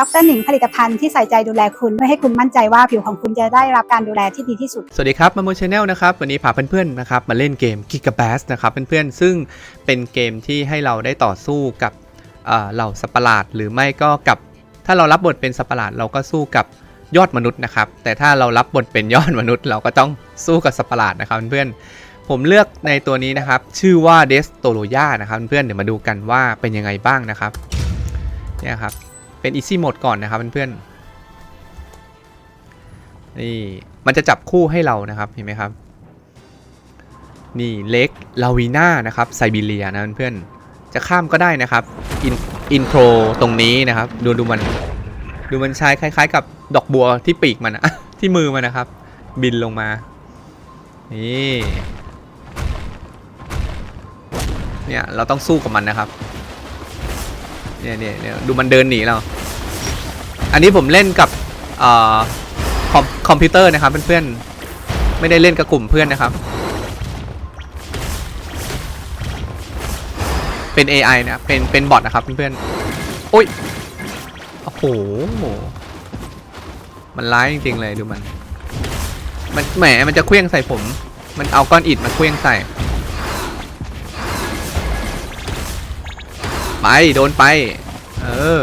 ดรหนิงผลิตภัณฑ์ที่ใส่ใจดูแลคุณเพื่อให้คุณมั่นใจว่าผิวของคุณจะได้รับการดูแลที่ดีที่สุด สวัสดีครับมาโมชแนลนะครับ วันนี้พาเพื่อนๆนะครับมาเล่นเกม g i g a b a s นะครับเพื่อนๆซึ่งเป็นเกมที่ให้เราได้ต่อสู้กับเหล่าสัตว์ประหลาด หรือไม่ก็กับ ถ้าเรารับบทเป็นสัตว์ประหลาดเราก็สู้กับยอดมนุษย์นะครับ แต่ถ้าเรารับบทเป็นยอดมนุษย์ เราก็ต้องสู้กับสัตว์ประหลาดนะครับเพื่อนๆผมเลือกในตัวนี้นะครับ ชื่อว่า d e s t o l o y a นะครับเพื่อนๆเดี๋ยวมาดูกันว่าเป็นยังไงบ้างนะครับเนี่ยครับ เป็น Easy Mode ก่อนนะครับเพื่อนๆนี่มันจะจับคู่ให้เรานะครับเห็นไหมครับนี่เล็กลาวีน่านะครับไซบีเรียนะเพื่อนๆจะข้ามก็ได้นะครับอินอินโทรตรงนี้นะครับ ดูดูมันดูมันใช้คล้าย ๆ กับดอกบัวที่ปีกมันอะที่มือมันนะครับ บินลงมานี่เนี่ยเราต้องสู้กับมันนะครับ เนี่ยเนี่ยเนี่ยดูมันเดินหนีเรา อันนี้ผมเล่นกับอคอมคอมพิวเตอร์นะครับเพื่อนๆ ไม่ได้เล่นกับกลุ่มเพื่อนนะครับ เป็น AI นะเป็นเป็นบอทนะครับเพื่อนๆโอ้ยโอ้โหมันร้ายจริงๆเลยดูมัน มันแหมมันจะเคลี้ยงใส่ผม มันเอาก้อนอิฐมาเคลี้ยงใส่ ไปโดนไป เออ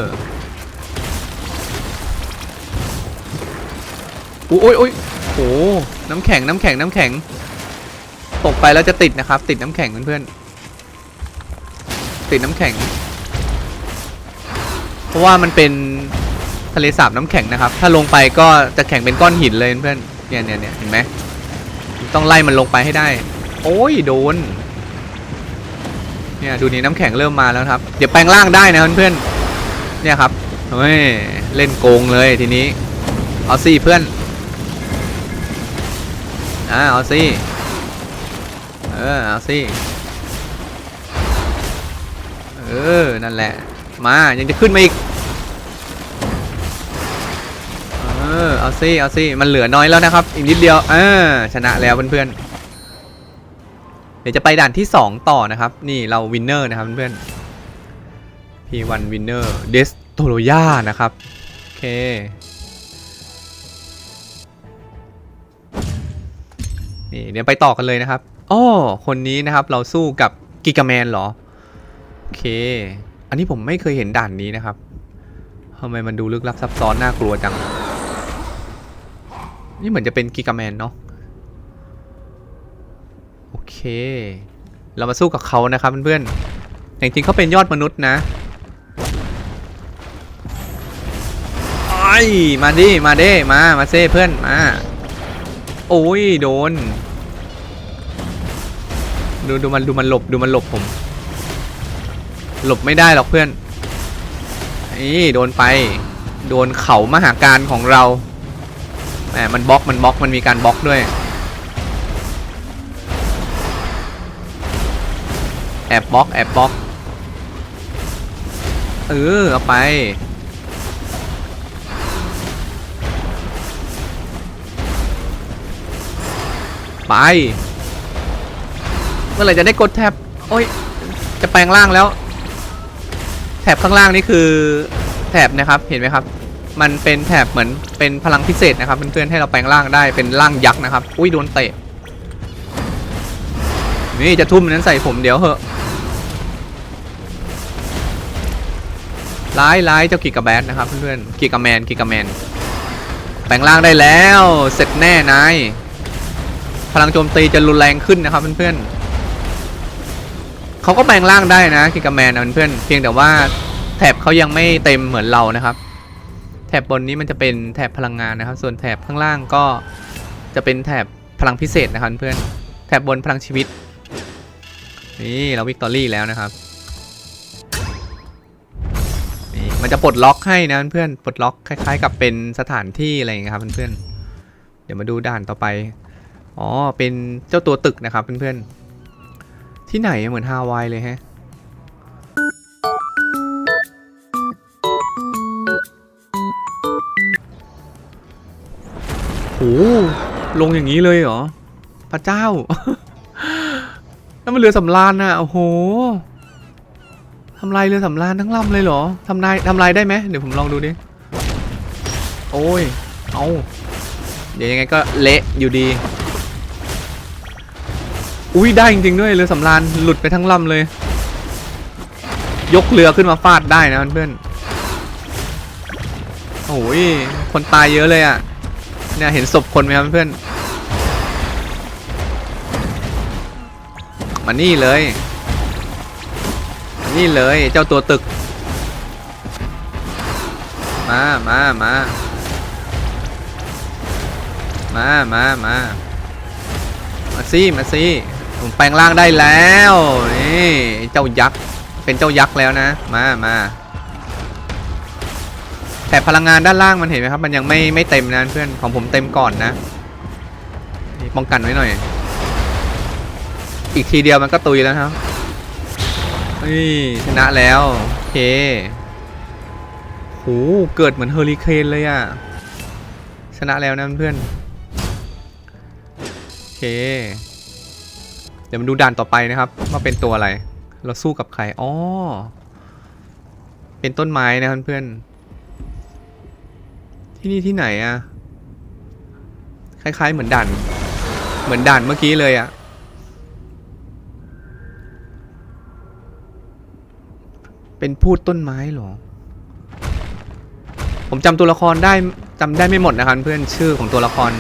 โอ้ยโอ้ยโอ้น้ำแข็งน้ำแข็งน้ำแข็ง ตกไปแล้วจะติดนะครับ ติดน้ำแข็งเพื่อนๆติดน้ำแข็ง เพราะว่ามันเป็นทะเลสาบน้ำแข็งนะครับ ถ้าลงไปก็จะแข็งเป็นก้อนหินเลยเพื่อนๆเนี่ยเนี่ยเนี่ยเห็นไหมต้องไล่มันลงไปให้ได้ โอ้ยโดน เนี่ยดูนี่น้ำแข็งเริ่มมาแล้วครับ เดี๋ยวแปลงร่างได้นะเพื่อนๆเนี่ยครับเฮ้ยเล่นโกงเลยทีนี้เอาสิเพื่อนอ่าเอาสิเออเอาสิเออนั่นแหละ มายังจะขึ้นมาอีกเออเอาสิเอาสิมันเหลือน้อยแล้วนะครับ อีกนิดเดียวเออชนะแล้วเพื่อนๆ ดี๋ยวจะไปด่านที่ 2 ต่อนะครับ นี่เราวินเนอร์นะครับเพื่อน P1 winner d e s t o r o y a นะครับ โอเค นี่เดี๋ยวไปต่อกันเลยนะครับอ้อคนนี้นะครับเราสู้กับกิกาแมนเหรอ โอเค อันนี้ผมไม่เคยเห็นด่านนี้นะครับทำไมมันดูลึกลับซับซ้อนน่ากลัวจัง นี่เหมือนจะเป็นกิกาแมนเนาะ โอเค เรามาสู้กับเขานะครับเพื่อนๆแต่จริงๆเขาเป็นยอดมนุษย์นะไอ้มาดิ มาเด้มา มาเซ่เพื่อน มา โอ้ย โดน ดูดูมันดูมันหลบดูมันหลบผม หลบไม่ได้หรอกเพื่อนนี่โดนไป โดนเขามหาการของเราแหมมันบล็อกมันบล็อกมันมีการบล็อกด้วย แอบบล็อกแอบบล็อก เออเอาไป ไป เมื่อไหร่จะได้กดแท็บโอ้ย จะแปลงร่างแล้วแถบข้างล่างนี่คือแถบนะครับ เห็นไหมครับ มันเป็นแถบเหมือนเป็นพลังพิเศษนะครับเพื่อนๆให้เราแปลงร่างได้เป็นร่างยักษ์นะครับ อุ้ยโดนเตะนี่จะทุ่มนั้นใส่ผมเดี๋ยวเหอะ ร้ายร้ายเจ้ากิกาแบทนะครับเพื่อนๆกิกาแมนกิกาแมนแปลงร่างได้แล้วเสร็จแน่นายพลังโจมตีจะรุนแรงขึ้นนะครับเพื่อนๆเขาก็แปลงร่างได้นะกิกาแมนนะเพื่อนๆเพียงแต่ว่าแถบเขายังไม่เต็มเหมือนเรานะครับ แถบบนนี้มันจะเป็นแถบพลังงานนะครับ ส่วนแถบข้างล่างก็จะเป็นแถบพลังพิเศษนะครับเพื่อนแถบบนพลังชีวิตนี่เราวิกตอรี่แล้วนะครับ มันจะปลดล็อกให้นะเพื่อนปลดล็อกคล้าย ๆ กับเป็นสถานที่อะไรอย่างเงี้ยครับเพื่อนๆเดี๋ยวมาดูด่านต่อไปอ๋อเป็นเจ้าตัวตึกนะครับเพื่อนๆที่ไหนเหมือนฮาวายเลยฮะโอ้ลงอย่างนี้เลยเหรอพระเจ้า นั่นมันเรือสำราญน่ะโอ้โห ทำลายเรือสำราญทั้งลำเลยเหรอทำลายทำลายได้ไหมเดี๋ยวผมลองดูดิ โอ้ย เอาเดี๋ยวยังไงก็เละอยู่ดี อุ้ยได้จริงๆด้วยเรือสำราญหลุดไปทั้งลำเลย ยกเรือขึ้นมาฟาดได้นะเพื่อนโอ้ยคนตายเยอะเลยอะ่ะ เนี่ยเห็นศพคนไหมครับเพื่อน มานี่เลย นี่เลยเจ้าตัวตึก มามามามามามามาสิมาสิผมแปลงร่างได้แล้วนี่เจ้ายักษ์เป็นเจ้ายักษ์แล้วนะ มามาแต่พลังงานด้านล่างมันเห็นไหมครับ มันยังไม่ไม่เต็มนะเพื่อนของผมเต็มก่อนนะป้องกันไว้หน่อย อีกทีเดียวมันก็ตุยแล้วครับ นี่ชนะแล้วโอเคโหเกิดเหมือนเฮอริเคนเลยอะชนะแล้วนะเพื่อนโอเค เดี๋ยวมาดูด่านต่อไปนะครับ ว่าเป็นตัวอะไร เราสู้กับใครอ๋อเป็นต้นไม้นะเพื่อนๆที่นี่ที่ไหนอะคล้ายๆเหมือนด่าน เหมือนด่านเมื่อกี้เลยอะ เป็นพูดต้นไม้หรอ ผมจำตัวละครได้จำได้ไม่หมดนะครับเพื่อนชื่อของตัวละคร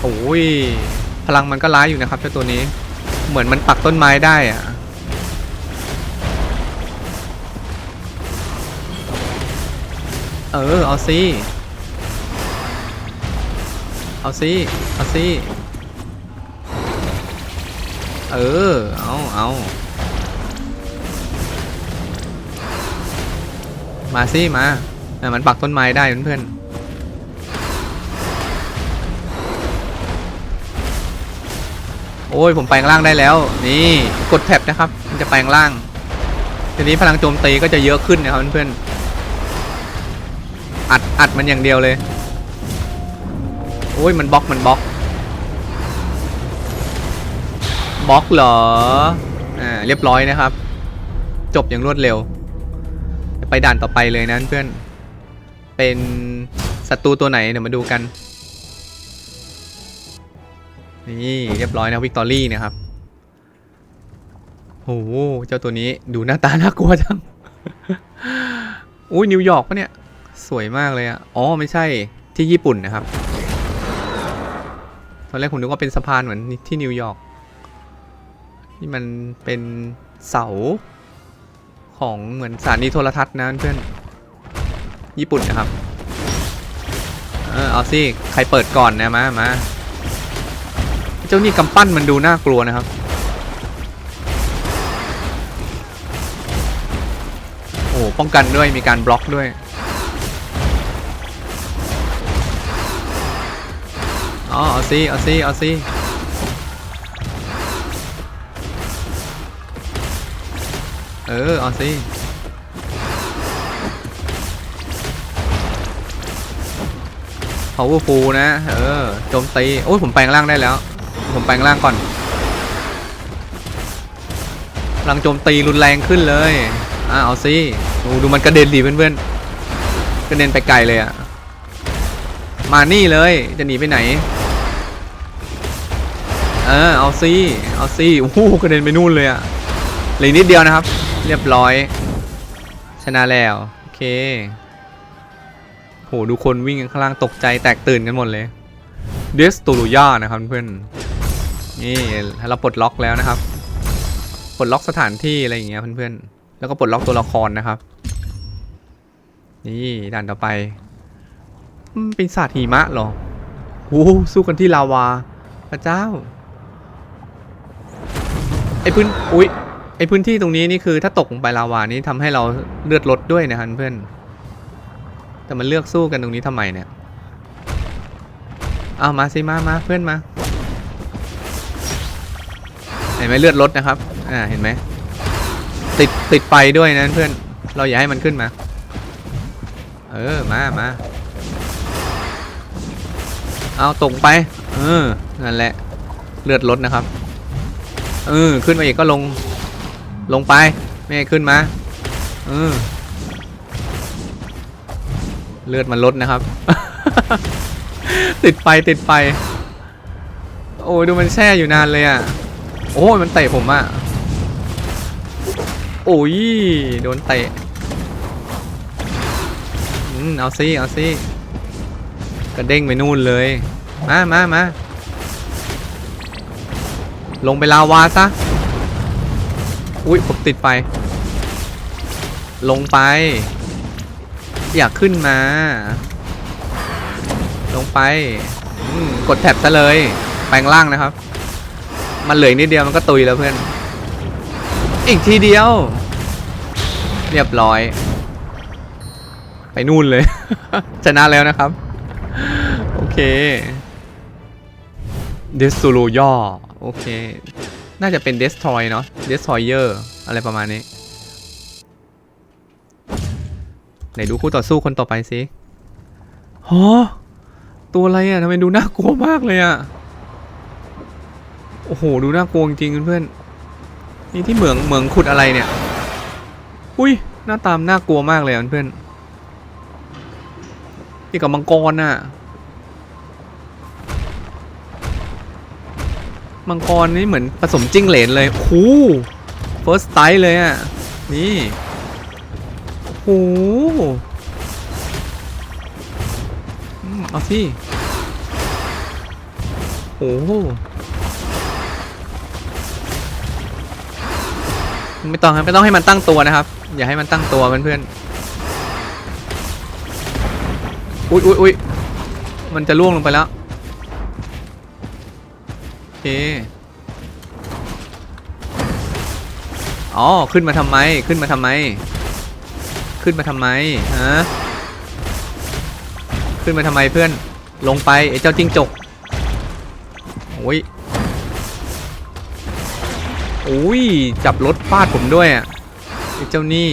โอ้ย พลังมันก็ร้ายอยู่นะครับเจ้าตัวนี้ เหมือนมันปักต้นไม้ได้อะเออ เอาสิเอาสิเอาสิเออ เอา เอา มาสิมาอะมันปักต้นไม้ได้เพื่อนๆโอ้ยผมแปลงร่างได้แล้ว นี่กดแท็บนะครับ มันจะแปลงร่าง ทีนี้พลังโจมตีก็จะเยอะขึ้นนะครับเพื่อนๆอัดอัดมันอย่างเดียวเลย โอ้ยมันบล็อกมันบล็อกบล็อกเหรออ่าเรียบร้อยนะครับ จบอย่างรวดเร็ว ไปด่านต่อไปเลยนะเพื่อน เป็นศัตรูตัวไหนเดี๋ยวมาดูกัน นี่เรียบร้อยนะวิกตอรี่นะครับโอ้โหเจ้าตัวนี้ดูหน้าตาน่ากลัวจังอุ้ยนิวยอร์กปะเนี่ย สวยมากเลยอะอ๋อไม่ใช่ที่ญี่ปุ่นนะครับ ตอนแรกผมนึกว่าเป็นสะพานเหมือนที่นิวยอร์กนี่มันเป็นเสา ของเหมือนสถานีโทรทัศน์นะเพื่อน ญี่ปุ่นนะครับ เออเอาสิ ใครเปิดก่อนนะมามาเจ้านี่กำปั้นมันดูน่ากลัวนะครับ โอ้ป้องกันด้วยมีการบล็อกด้วย อ๋อเอาสิเอาสิเอาสิ เออเอาสิพาวเวอร์ฟูนะ เออ โจมตี โอ้ย ผมแปลงร่างได้แล้ว ผมแปลงร่างก่อนพลังโจมตีรุนแรงขึ้นเลย อะเอาสิดูดูมันกระเด็นดิเพื่อนๆ กระเด็นไปไกลเลยอะมานี่เลย จะหนีไปไหน เออ เอาสิเอาสิโอ้โหกระเด็นไปนู่นเลยอะ เหลือนิดเดียวนะครับ เรียบร้อย ชนะแล้ว โอเคโหดูคนวิ่งข้างล่างตกใจแตกตื่นกันหมดเลยเดสตูลูย่านะครับเพื่อนนี่เราปลดล็อกแล้วนะครับ ปลดล็อกสถานที่อะไรอย่างเงี้ยเพื่อนๆ แล้วก็ปลดล็อกตัวละครนะครับ นี่ด่านต่อไปเป็นศาสตร์หิมะหรอโอ้โหสู้กันที่ลาวา พระเจ้า ไอ้พื้น อุ๊ย อพื้นที่ตรงนี้นี่คือถ้าตกลงไปลาวานี่ทำให้เราเลือดลดด้วยนะครับเพื่อน แต่มันเลือกสู้กันตรงนี้ทำไมเนี่ย เอามาสิมามาเพื่อนมา เห็นไหมเลือดลดนะครับ อ่า เห็นไหม ติดติดไฟด้วยนะเพื่อน เราอย่าให้มันขึ้นมา เออ มามาเอาตกไป เออ นั่นแหละ เลือดลดนะครับ เออ ขึ้นมาอีกก็ลง ลงไปไม่ให้ขึ้นมาเออเลือดมันลดนะครับ ติดไฟติดไฟ โอ้ยดูมันแช่อยู่นานเลยอะ โอ้ยมันเตะผมอะ โอ้ยโดนเตะอืมเอาซิเอาซิกระเด้งไปนู่นเลย มามามาลงไปลาวาซะ อุ้ยผมติดไฟลงไป อยากขึ้นมา ลงไปกดแท็บซะเลย แปลงร่างนะครับ มันเหลือนิดเดียวมันก็ตุยแล้วเพื่อน อีกทีเดียว เรียบร้อย ไปนู่นเลย ชนะแล้วนะครับ โอเค เดสโ o โ o ย่อ โอเค น่าจะเป็น Destroy เนาะ Destroyer อะไรประมาณนี้ ไหนดูคู่ต่อสู้คนต่อไปสิฮะตัวอะไรอะทำไมดูน่ากลัวมากเลยอะ โอ้โห ดูน่ากลัวจริงเพื่อน นี่ที่เหมืองเหมืองขุดอะไรเนี่ย อุ้ย หน้าตามน่ากลัวมากเลยเพื่อนนี่กับมังกรน่ะ มังกรนี่เหมือนผสมจิ้งเหลนเลยโอ้โห first strike เลยอะ นี่โอ้โหอืมเอาสิโอ้โหไม่ต้องครับไม่ต้องให้มันตั้งตัวนะครับ อย่าให้มันตั้งตัวเพื่อนๆอุ๊ยอุ๊ยอุ๊ยมันจะล่วงลงไปแล้ว เค อ๋อ ขึ้นมาทำไม ขึ้นมาทำไม ขึ้นมาทำไม ฮะ ขึ้นมาทำไมเพื่อน ลงไปไอ้เจ้าจิ้งจกโอ้ยโอ้ย จับรถฟาดผมด้วยอะไอ้เจ้านี่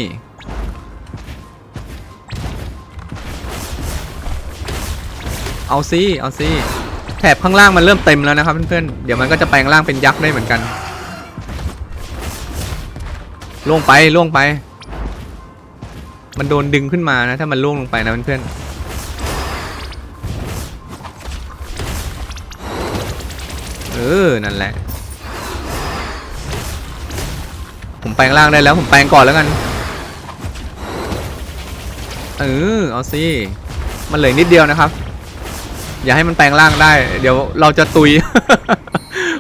เอาซิ เอาซิ แถบข้างล่างมันเริ่มเต็มแล้วนะครับเพื่อนๆ เดี๋ยวมันก็จะแปลงร่างเป็นยักษ์ได้เหมือนกัน ล่วงไปล่วงไป มันโดนดึงขึ้นมานะ ถ้ามันล่วงลงไปนะเพื่อนๆเออ นั่นแหละ ผมแปลงร่างได้แล้ว ผมแปลงก่อนแล้วกัน เออ เอาสิ มันเหลือนิดเดียวนะครับ อย่าให้มันแปลงร่างได้ เดี๋ยวเราจะตุย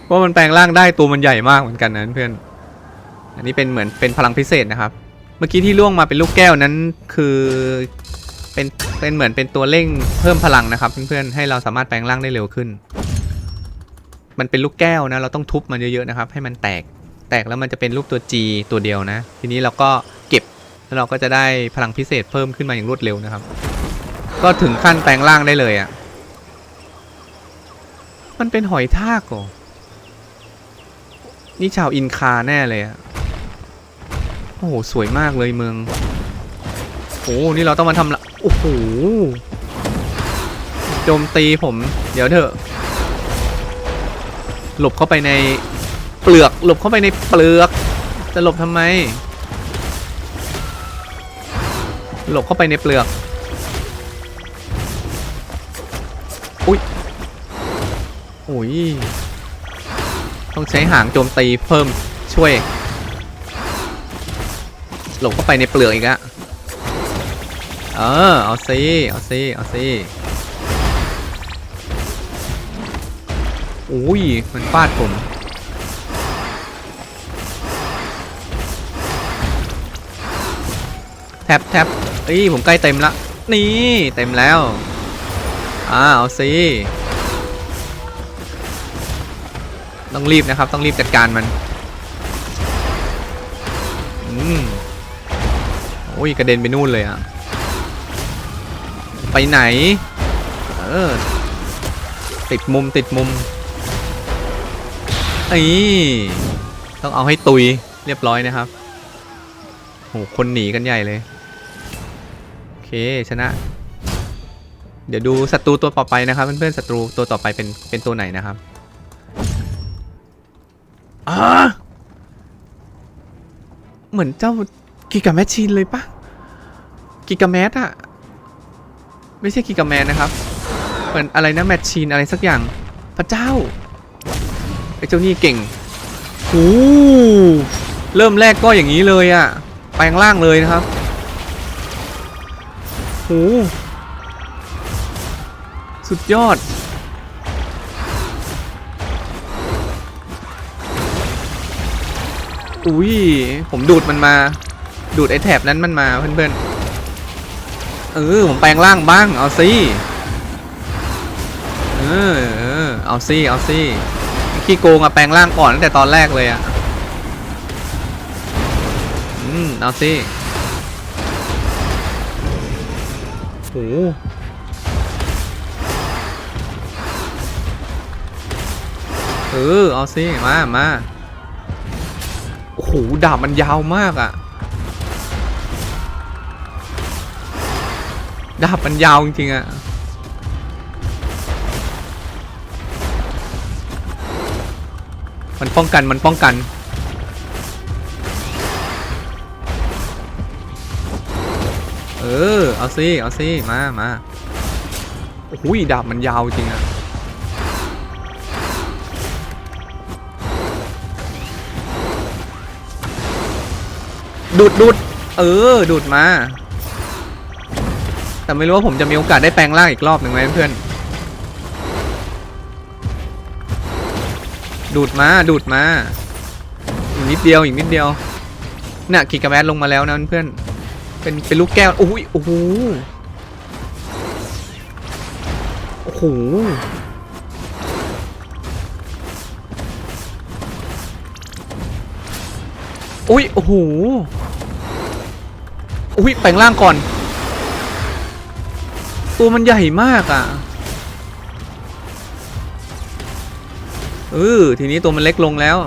เพราะมันแปลงร่างได้ตัวมันใหญ่มากเหมือนกันนะเพื่อน อันนี้เป็นเหมือนเป็นพลังพิเศษนะครับ เมื่อกี้ที่ล่วงมาเป็นลูกแก้วนั้นคือเป็นเป็นเหมือนเป็นตัวเร่งเพิ่มพลังนะครับเพื่อนๆให้เราสามารถแปลงร่างได้เร็วขึ้น มันเป็นลูกแก้วนะ เราต้องทุบมันเยอะๆนะครับ ให้มันแตกแตกแล้วมันจะเป็นรูปตัว G ตัวเดียวนะ ทีนี้เราก็เก็บแล้วเราก็จะได้พลังพิเศษเพิ่มขึ้นมาอย่างรวดเร็วนะครับ ก็ถึงขั้นแปลงร่างได้เลยอะ่ะ มันเป็นหอยทากเหรอ นี่ชาวอินคาแน่เลยอะโอ้โห สวยมากเลยเมือง โอ้โหนี่เราต้องมาทำละ โอ้โห โจมตีผม เดี๋ยวเถอะ หลบเข้าไปในเปลือก หลบเข้าไปในเปลือก จะหลบทำไม หลบเข้าไปในเปลือก อุ้ย โอ้ย ต้องใช้หางโจมตีเพิ่มช่วย หลบเข้าไปในเปลือกอีกอะเออ เอาซิเอาซิเอาซิอุ้ย มันฟาดผมแท็บแท็บเอ้ย ผมใกล้เต็มละ นี่ เต็มแล้ว อ่า เอาซิ ต้องรีบนะครับ ต้องรีบจัดการมันอืมโอ้ยกระเด็นไปนู่นเลยอะไปไหน เออ ติดมุมติดมุมไอ้ต้องเอาให้ตุยเรียบร้อยนะครับโหคนหนีกันใหญ่เลย โอเคชนะ เดี๋ยวดูศัตรูตัวต่อไปนะครับ เพื่อนๆศัตรูตัวต่อไปเป็นเป็นตัวไหนนะครับ อ่าเหมือนเจ้ากิกาแมชชีนเลยปะกิกาแมทอะไม่ใช่กิกาแมนนะครับ เหมือนอะไรนะแมชชีนอะไรสักอย่าง พระเจ้าไอ้เจ้านี่เก่งโอ้เริ่มแรกก็อย่างนี้เลยอะแปลงร่างเลยนะครับโอ้สุดยอด อุ้ย ผมดูดมันมา ดูดไอ้แถบนั้นมันมาเพื่อนๆ เออ ผมแปลงร่างบ้าง เอาสิเออ เออเอาสิเอาสิขี้โกงอะแปลงร่างก่อนตั้งแต่ตอนแรกเลยอะอืม เอาสิโหเออ เอาสิมามา โอ้โหดาบมันยาวมากอะดาบมันยาวจริงๆอะมันป้องกันมันป้องกัน เออ เอาสิเอาสิมามาโอ้โหดาบมันยาวจริงอะ ดูดดูดเออ ดูดมา แต่ไม่รู้ว่าผมจะมีโอกาสได้แปลงร่างอีกรอบหนึ่งไหมเพื่อน ดูดมา ดูดมา อีกนิดเดียว อีกนิดเดียวเนี่ยกิกาแมนลงมาแล้วนะเพื่อน เป็น เป็นลูกแก้วโอ้ยโอ้โหโอ้โหอุ้ยโอ้โห อุ้ยแปลงร่างก่อน ตัวมันใหญ่มากอะเออทีนี้ตัวมันเล็กลงแล้ว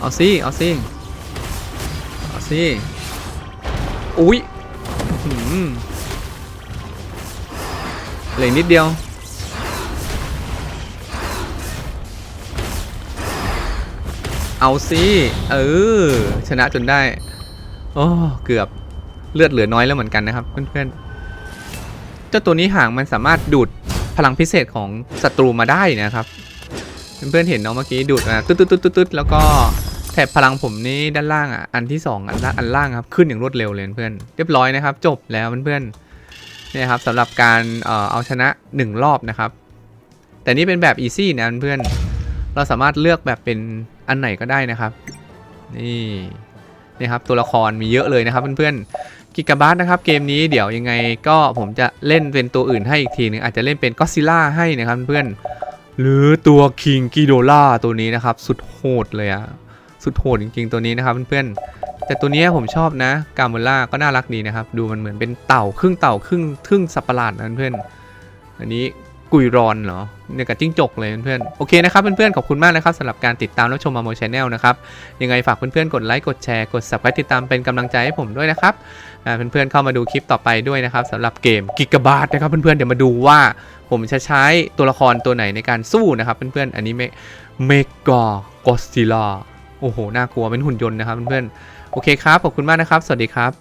เอาสิเอาสิเอาสิอุ้ยหืมเหลือนิดเดียว เอาสิเออ ชนะจนได้ โอ้เกือบเลือดเหลือน้อยแล้วเหมือนกันนะครับ เพื่อนๆ เจ้าตัวนี้หางมันสามารถดูดพลังพิเศษของศัตรูมาได้นะครับ เพื่อนๆเห็นเนาะเมื่อกี้ดูดมาตึ๊ดตึ๊ดตึ๊ดตึ๊ดแล้วก็แถบพลังผมนี้ด้านล่างอะอันที่ 2 อันล่างอันล่างครับขึ้นอย่างรวดเร็วเลยเพื่อนเรียบร้อยนะครับ จบแล้วเพื่อนๆเนี่ยครับสำหรับการเออเอาชนะ 1 รอบนะครับ แต่นี่เป็นแบบอีซี่นะเพื่อนๆเราสามารถเลือกแบบเป็น อันไหนก็ได้นะครับ นี่นี่ครับตัวละครมีเยอะเลยนะครับเพื่อนๆกิกาบัสนะครับเกมนี้เดี๋ยวยังไงก็ผมจะเล่นเป็นตัวอื่นให้อีกทีนึงอาจจะเล่นเป็นก็ซิล่าให้นะครับเพื่อนๆหรือตัวคิงกิโดล่าตัวนี้นะครับ สุดโหดเลยอะสุดโหดจริงๆตัวนี้นะครับเพื่อนๆแต่ตัวนี้ผมชอบนะกาโมล่าก็น่ารักดีนะครับ ดูมันเหมือนเป็นเต่าครึ่งเต่าครึ่งครึ่งสัประหลาดนะเพื่อนอันนี้ กุยรอนเหรอเนี่ยกับจิ้งจกเลยเพื่อนๆโอเคนะครับเพื่อนๆขอบคุณมากนะครับสำหรับการติดตามรับชมมาโมชแนลนะครับยังไงฝากเพื่อนๆกดไลค์กดแชร์กด subscribe ติดตามเป็นกำลังใจให้ผมด้วยนะครับเพื่อนๆเข้ามาดูคลิปต่อไปด้วยนะครับสำหรับเกมกิกะบาทนะครับเพื่อนๆเดี๋ยวมาดูว่าผมจะใช้ตัวละครตัวไหนในการสู้นะครับเพื่อนๆอันนี้เมเมกากอสซิลาโอ้โหน่ากลัวเป็นหุ่นยนต์นะครับเพื่อนๆโอเคครับขอบคุณมากนะครับ สวัสดีครับ